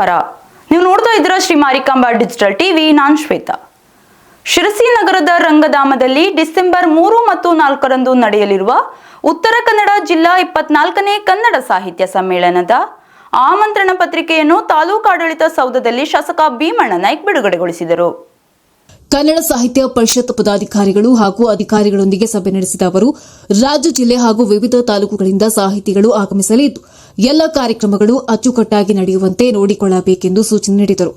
ನಮಸ್ಕಾರ ನೀವು ನೋಡ್ತಾ ಇದ್ದೀರಾ ಶ್ರೀ ಮಾರಿಕಾಂಬಾ ಡಿಜಿಟಲ್ ಟಿವಿ, ನಾನ್ ಶ್ವೇತಾ. ಶಿರಸಿ ನಗರದ ರಂಗಧಾಮದಲ್ಲಿ ಡಿಸೆಂಬರ್ ಮೂರು ಮತ್ತು ನಾಲ್ಕರಂದು ನಡೆಯಲಿರುವ ಉತ್ತರ ಕನ್ನಡ ಜಿಲ್ಲಾ ಇಪ್ಪತ್ನಾಲ್ಕನೇ ಕನ್ನಡ ಸಾಹಿತ್ಯ ಸಮ್ಮೇಳನದ ಆಮಂತ್ರಣ ಪತ್ರಿಕೆಯನ್ನು ತಾಲೂಕಾಡಳಿತ ಸೌಧದಲ್ಲಿ ಶಾಸಕ ಭೀಮಣ್ಣ ನಾಯ್ಕ್ ಬಿಡುಗಡೆಗೊಳಿಸಿದರು. ಕನ್ನಡ ಸಾಹಿತ್ಯ ಪರಿಷತ್ ಪದಾಧಿಕಾರಿಗಳು ಹಾಗೂ ಅಧಿಕಾರಿಗಳೊಂದಿಗೆ ಸಭೆ ನಡೆಸಿದ ಅವರು, ರಾಜ್ಯ ಜಿಲ್ಲೆ ಹಾಗೂ ವಿವಿಧ ತಾಲೂಕುಗಳಿಂದ ಸಾಹಿತಿಗಳು ಆಗಮಿಸಲಿದ್ದು, ಎಲ್ಲ ಕಾರ್ಯಕ್ರಮಗಳು ಅಚ್ಚುಕಟ್ಟಾಗಿ ನಡೆಯುವಂತೆ ನೋಡಿಕೊಳ್ಳಬೇಕೆಂದು ಸೂಚನೆ ನೀಡಿದರು.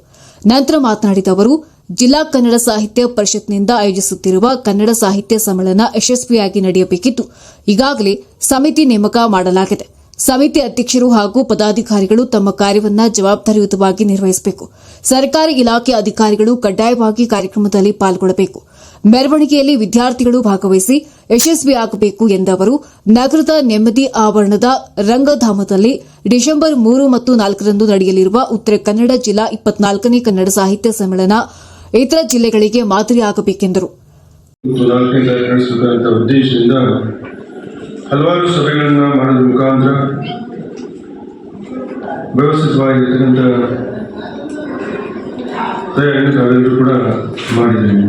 ನಂತರ ಮಾತನಾಡಿದ ಅವರು, ಜಿಲ್ಲಾ ಕನ್ನಡ ಸಾಹಿತ್ಯ ಪರಿಷತ್ನಿಂದ ಆಯೋಜಿಸುತ್ತಿರುವ ಕನ್ನಡ ಸಾಹಿತ್ಯ ಸಮ್ಮೇಳನ ಯಶಸ್ವಿಯಾಗಿ ನಡೆಯಬೇಕಿದ್ದು, ಈಗಾಗಲೇ ಸಮಿತಿ ನೇಮಕ ಮಾಡಲಾಗಿದೆ. ಸಮಿತಿ ಅಧ್ಯಕ್ಷರು ಹಾಗೂ ಪದಾಧಿಕಾರಿಗಳು ತಮ್ಮ ಕಾರ್ಯವನ್ನ ಜವಾಬ್ದಾರಿಯುತವಾಗಿ ನಿರ್ವಹಿಸಬೇಕು. ಸರ್ಕಾರಿ ಇಲಾಖೆ ಅಧಿಕಾರಿಗಳು ಕಡ್ಡಾಯವಾಗಿ ಕಾರ್ಯಕ್ರಮದಲ್ಲಿ ಪಾಲ್ಗೊಳ್ಳಬೇಕು. ಮೆರವಣಿಗೆಯಲ್ಲಿ ವಿದ್ಯಾರ್ಥಿಗಳು ಭಾಗವಹಿಸಿ ಯಶಸ್ವಿಯಾಗಬೇಕು ಎಂದ ಅವರು ನಗರದ ನೆಮ್ಮದಿ ಆವರಣದ ರಂಗಧಾಮದಲ್ಲಿ ಡಿಸೆಂಬರ್ ಮೂರು ಮತ್ತು ನಾಲ್ಕರಂದು ನಡೆಯಲಿರುವ ಉತ್ತರ ಕನ್ನಡ ಜಿಲ್ಲಾ ಇಪ್ಪತ್ನಾಲ್ಕನೇ ಕನ್ನಡ ಸಾಹಿತ್ಯ ಸಮ್ಮೇಳನ ಇತರ ಜಿಲ್ಲೆಗಳಿಗೆ ಮಾದರಿಯಾಗಬೇಕೆಂದರು. ಹಲವಾರು ಸಭೆಗಳನ್ನು ಮಾಡಿದ ಮುಖಾಂತರ ವ್ಯವಸ್ಥಿತವಾಗಿರ್ತಕ್ಕಂಥ ತಯಾರಿಯನ್ನು ನಾವೆಲ್ಲರೂ ಕೂಡ ಮಾಡಿದ್ದೇನೆ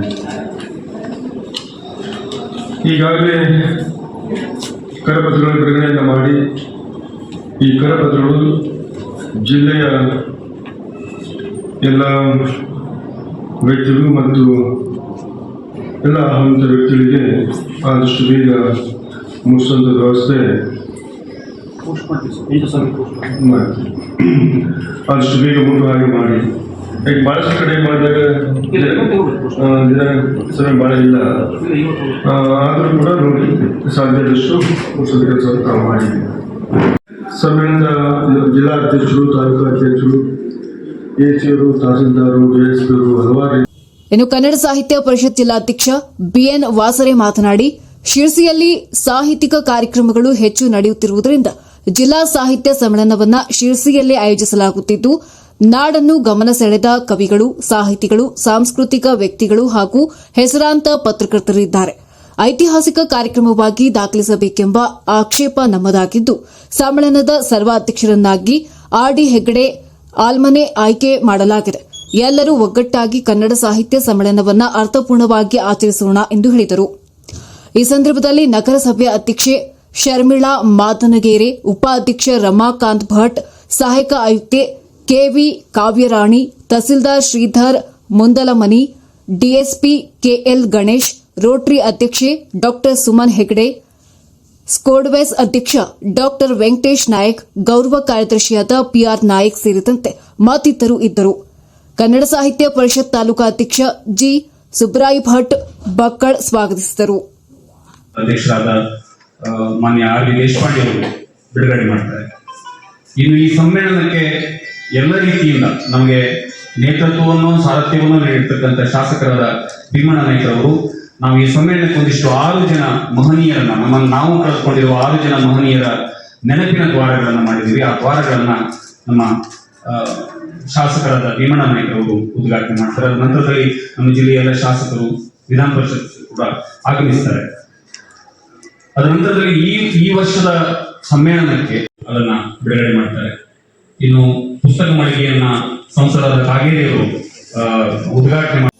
ಈಗಾಗಲೇ ಕರಪತ್ರಗಳ ಬಿಡುಗಡೆಯನ್ನು ಮಾಡಿ ಈ ಕರಪತ್ರಗಳು ಜಿಲ್ಲೆಯ ಎಲ್ಲ ವ್ಯಕ್ತಿಗಳು ಮತ್ತು ಎಲ್ಲ ಹಂತ ವ್ಯಕ್ತಿಗಳಿಗೆ ಆದಷ್ಟು ಬೇಗ ಮುಗಿಸುವಂಥ ವ್ಯವಸ್ಥೆ. ಆದಷ್ಟು ಬೇಗ ಮುಟ್ಟುವ ಹಾಗೆ ಮಾಡಿ. ಈಗ ಭಾಳಷ್ಟು ಕಡೆ ಮಾಡಿದಾಗ ದಿನ ಸಮಯ ಭಾಳ ಇಲ್ಲ. ಆದರೂ ಕೂಡ ನೋಡಿ ಸಾಧ್ಯದಷ್ಟು ಮುಗಿಸೋದ ಕೆಲಸವನ್ನು ನಾವು ಮಾಡಿದ್ದೀವಿ ಸಮ್ಮೇಳನದ ಜಿಲ್ಲಾಧ್ಯಕ್ಷರು ತಾಲೂಕು ಅಧ್ಯಕ್ಷರು ಎ ಸಿ ಅವರು ತಹಸೀಲ್ದಾರು ಎಸ್ ಹಲವಾರು ಇನ್ನು ಕನ್ನಡ ಸಾಹಿತ್ಯ ಪರಿಷತ್ ಜಿಲ್ಲಾಧ್ಯಕ್ಷ ಬಿಎನ್ ವಾಸರೆ ಮಾತನಾಡಿ ಶಿರಸಿಯಲ್ಲಿ ಸಾಹಿತ್ಯಿಕ ಕಾರ್ಯಕ್ರಮಗಳು ಹೆಚ್ಚು ನಡೆಯುತ್ತಿರುವುದರಿಂದ ಜಿಲ್ಲಾ ಸಾಹಿತ್ಯ ಸಮ್ಮೇಳನವನ್ನ ಶಿರಸಿಯಲ್ಲಿ ಆಯೋಜಿಸಲಾಗುತ್ತಿದ್ದು, ನಾಡನ್ನು ಗಮನ ಸೆಳೆದ ಕವಿಗಳು, ಸಾಹಿತಿಗಳು, ಸಾಂಸ್ಕೃತಿಕ ವ್ಯಕ್ತಿಗಳು ಹಾಗೂ ಹೆಸರಾಂತ ಪತ್ರಕರ್ತರಿದ್ದಾರೆ. ಐತಿಹಾಸಿಕ ಕಾರ್ಯಕ್ರಮವಾಗಿ ದಾಖಲಿಸಬೇಕೆಂಬ ಆಕ್ಷೇಪ ನಮ್ಮದಾಗಿದ್ದು, ಸಮ್ಮೇಳನದ ಸರ್ವಾಧ್ಯಕ್ಷರನ್ನಾಗಿ ಆರ್ಡಿ ಹೆಗ್ಗಡೆ ಆಲ್ಮನೆ ಆಯ್ಕೆ ಮಾಡಲಾಗಿದೆ. ಎಲ್ಲರೂ ಒಗ್ಗಟ್ಟಾಗಿ ಕನ್ನಡ ಸಾಹಿತ್ಯ ಸಮ್ಮೇಳನವನ್ನು ಅರ್ಥಪೂರ್ಣವಾಗಿ ಆಚರಿಸೋಣ ಎಂದು ಹೇಳಿದರು. ಈ ಸಂದರ್ಭದಲ್ಲಿ ನಗರಸಭೆ ಅಧ್ಯಕ್ಷೆ ಶರ್ಮಿಳಾ ಮಾತನಗೇರೆ, ಉಪಾಧ್ಯಕ್ಷ ರಮಾಕಾಂತ್ ಭಟ್, ಸಹಾಯಕ ಆಯುಕ್ತೆ K V Kavyarani, tahsildar Shridhar Mundalamani, DSP K L Ganesh, Rotary ಅಧ್ಯಕ್ಷೆ ಡಾ ಸುಮನ್ ಹೆಗ್ಡೆ, ಸ್ಕೋಡ್ವೆಸ್ ಅಧ್ಯಕ್ಷ ಡಾಕ್ಟರ್ ವೆಂಕಟೇಶ್ ನಾಯಕ್, ಗೌರವ ಕಾರ್ಯದರ್ಶಿಯಾದ ಪಿಆರ್ ನಾಯಕ್ ಸೇರಿದಂತೆ ಮತ್ತಿತರರು ಇದ್ದರು. ಕನ್ನಡ ಸಾಹಿತ್ಯ ಪರಿಷತ್ ತಾಲೂಕಾ ಅಧ್ಯಕ್ಷ ಜಿ. ಸುಬ್ರಾಯಿ ಭಟ್ ಬಕ್ಕಳ್ ಸ್ವಾಗತಿಸಿದರು. ಅಧ್ಯಕ್ಷರಾದ ಮಾನ್ಯ ಆರ್ ವಿ ದೇಶಪಾಂಡೆ ಅವರು ಬಿಡುಗಡೆ ಮಾಡ್ತಾರೆ. ಇನ್ನು ಈ ಸಮ್ಮೇಳನಕ್ಕೆ ಎಲ್ಲ ರೀತಿಯಿಂದ ನಮಗೆ ನೇತೃತ್ವವನ್ನು, ಸಾರಥ್ಯವನ್ನು ನೀಡಿರ್ತಕ್ಕಂಥ ಶಾಸಕರಾದ ಭೀಮಣ್ಣ ನಾಯ್ಕರವರು ನಾವು ಈ ಸಮ್ಮೇಳನಕ್ಕೆ ಒಂದಿಷ್ಟು ಆರು ಜನ ಮಹನೀಯರನ್ನ, ನಮ್ಮನ್ನು ನಾವು ಕಳೆದುಕೊಂಡಿರುವ ಆರು ಜನ ಮಹನೀಯರ ನೆನಪಿನ ದ್ವಾರಗಳನ್ನು ಮಾಡಿದ್ದೀವಿ. ಆ ದ್ವಾರಗಳನ್ನ ನಮ್ಮ ಶಾಸಕರಾದ ಭೀಮಣ್ಣ ನಾಯ್ಕರವರು ಉದ್ಘಾಟನೆ ಮಾಡ್ತಾರೆ. ಅದರ ನಂತರದಲ್ಲಿ ನಮ್ಮ ಜಿಲ್ಲೆಯ ಎಲ್ಲ ಶಾಸಕರು, ವಿಧಾನ ಪರಿಷತ್ ಕೂಡ ಆಗಮಿಸ್ತಾರೆ. ಅದರ ನಂತರದಲ್ಲಿ ಈ ಈ ವರ್ಷದ ಸಮ್ಮೇಳನಕ್ಕೆ ಅದನ್ನ ಬಿಡುಗಡೆ ಮಾಡ್ತಾರೆ. ಇನ್ನು ಪುಸ್ತಕ ಮಳಿಗೆಯನ್ನ ಸಂಸದರಾದ ಕಾಗೇರಿಯವರು ಉದ್ಘಾಟನೆ